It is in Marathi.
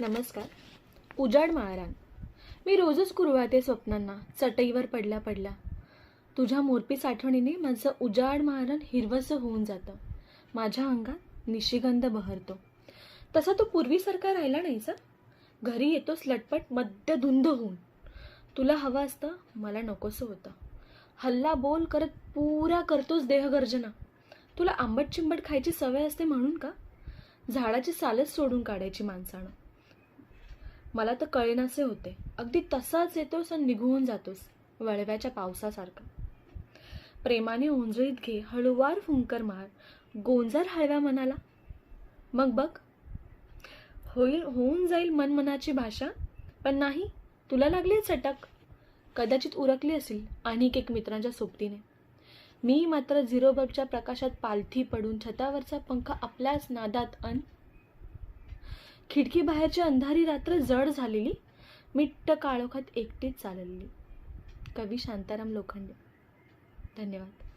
नमस्कार. उजाड माळरान मी रोजच कुरवाते स्वप्नांना चटईवर पडल्या पडल्या. तुझ्या मोरपीस आठवणीने माझं उजाड माळरान हिरवंसं होऊन जातं. माझ्या अंगात निशिगंध बहरतो. तसा तो पूर्वीसारखा राहिला नाही सर घरी येतोस लटपट मद्यधुंद होऊन. तुला हवं असतं मला नकोसं होतं. हल्ला बोल करत पुरा करतोस देहगर्जना तुला आंबट चिंबट खायची सवय असते म्हणून का? झाडाची सालच सोडून काढायची माणसानं. मला तर कळेनासे होते. अगदी तसाच येतोस आणि निघून जातोस वळव्याच्या पावसासारखं. प्रेमाने उंजळीत घे हळूवार फुंकर मार. गोंजार हळव्या मनाला. मग बघ. होईल होऊन जाईल मनमनाची भाषा पण नाही तुला लागली चटक. कदाचित उरकली असेल आणिक एक मित्रांच्या सोबतीने. मी मात्र झिरो बल्बच्या प्रकाशात पालथी पडून छतावरचा पंखा आपल्याच नादात अन खिडकी बाहेरची अंधारी रात्र जड झालेली मिट्ट काळोखात एकटीच चाललेली. कवी शांताराम लोखंडे. धन्यवाद.